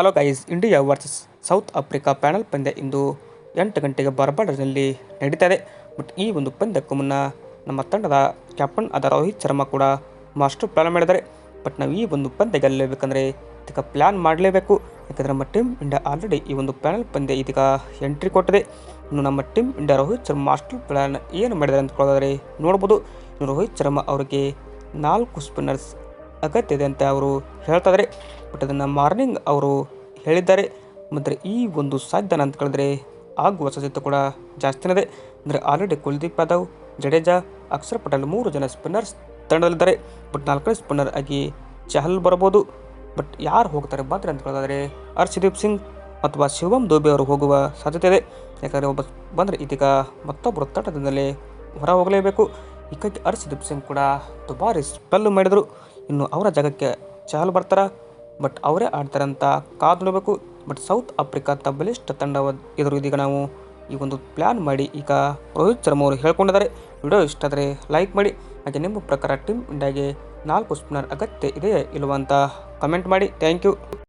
Hello guys India versus South Africa final ಪಂದ್ಯ ಇಂದು ಎಂಟು ಗಂಟೆಗೆ ಬರ್ಬಾಡರ್ನಲ್ಲಿ ನಡೀತಾ ಇದೆ ಬಟ್ ಈ ಒಂದು ಪಂದ್ಯಕ್ಕೂ ಮುನ್ನ ನಮ್ಮ ತಂಡದ ಕ್ಯಾಪ್ಟನ್ ಆದ ರೋಹಿತ್ ಶರ್ಮಾ ಕೂಡ ಮಾಸ್ಟರ್ ಪ್ಲಾನ್ ಮಾಡಿದ್ದಾರೆ. ಬಟ್ ನಾವು ಈ ಒಂದು ಪಂದ್ಯ ಗೆಲ್ಲಬೇಕಂದ್ರೆ ಇದಕ್ಕೆ ಪ್ಲ್ಯಾನ್ ಮಾಡಲೇಬೇಕು. ಯಾಕಂದರೆ ನಮ್ಮ ಟೀಮ್ ಇಂಡಿಯಾ ಆಲ್ರೆಡಿ ಈ ಒಂದು ಪ್ಯಾನಲ್ ಪಂದ್ಯ ಇದೀಗ ಎಂಟ್ರಿ ಕೊಟ್ಟಿದೆ. ಇನ್ನು ನಮ್ಮ team India Rohit Sharma master plan ಏನು ಮಾಡಿದ್ದಾರೆ ಅಂತ ಹೇಳೋದಾದ್ರೆ ನೋಡ್ಬೋದು. ಇನ್ನು ರೋಹಿತ್ ಶರ್ಮಾ ಅವರಿಗೆ ನಾಲ್ಕು ಸ್ಪಿನ್ನರ್ಸ್ ಅಗತ್ಯ ಇದೆ ಅಂತ ಅವರು ಹೇಳ್ತಾರೆ. ಬಟ್ ಅದನ್ನು ಮಾರ್ನಿಂಗ್ ಅವರು ಹೇಳಿದ್ದಾರೆ. ಮತ್ತು ಈ ಒಂದು ಸಾಧ್ಯನ ಅಂತ ಕೇಳಿದ್ರೆ ಆಗುವ ಸಾಧ್ಯತೆ ಕೂಡ ಜಾಸ್ತಿನದೇ ಅಂದರೆ ಆಲ್ರೆಡಿ ಕುಲ್ದೀಪ್ ಯಾದವ್, ಜಡೇಜಾ, ಅಕ್ಷರ್ ಪಟೇಲ್ ಮೂರು ಜನ ಸ್ಪಿನ್ನರ್ಸ್ ತಂಡದಲ್ಲಿದ್ದಾರೆ. ಬಟ್ ನಾಲ್ಕನೇ ಸ್ಪಿನ್ನರ್ ಆಗಿ ಚಹಲ್ ಬರ್ಬೋದು. ಬಟ್ ಯಾರು ಹೋಗ್ತಾರೆ ಮಾತ್ರ ಅಂತ ಕೇಳಿದ್ರೆ ಹರ್ಷದೀಪ್ ಸಿಂಗ್ ಅಥವಾ ಶಿವಮ್ ದೋಬೆ ಅವರು ಹೋಗುವ ಸಾಧ್ಯತೆ ಇದೆ. ಯಾಕಂದರೆ ಒಬ್ಬ ಬಂದರೆ ಇದೀಗ ಮತ್ತೊಬ್ಬರು ತಂಡದಿಂದಲೇ ಹೊರ ಹೋಗಲೇಬೇಕು ಹೀಗಾಗಿ ಹರ್ಷದೀಪ್ ಸಿಂಗ್ ಕೂಡ ದುಬಾರಿ ಸ್ಪೆಲ್ ಮಾಡಿದರು. ಇನ್ನು ಅವರ ಜಾಗಕ್ಕೆ ಚಹಲ್ ಬರ್ತಾರ. ಬಟ್ ಅವರೇ ಆಡ್ತಾರೆ ಅಂತ ಕಾದು ನೋಡಬೇಕು. ಬಟ್ ಸೌತ್ ಆಫ್ರಿಕಾ ಅಂತ ಬಲಿಷ್ಠ ತಂಡ ಎದುರು ಇದೀಗ ನಾವು. ಈ ಒಂದು ಪ್ಲ್ಯಾನ್ ಮಾಡಿ ಈಗ ರೋಹಿತ್ ಶರ್ಮಾ ಅವರು ಹೇಳ್ಕೊಂಡಿದ್ದಾರೆ. ವಿಡಿಯೋ ಇಷ್ಟ ಆದರೆ ಲೈಕ್ ಮಾಡಿ. ಹಾಗೆ ನಿಮ್ಮ ಪ್ರಕಾರ ಟೀಮ್ ಇಂಡಿಯಾಗೆ ನಾಲ್ಕು ಸ್ಪಿನ್ನರ್ ಅಗತ್ಯ ಇದೆಯೇ ಇಲ್ಲವಂತ ಕಮೆಂಟ್ ಮಾಡಿ. Thank you.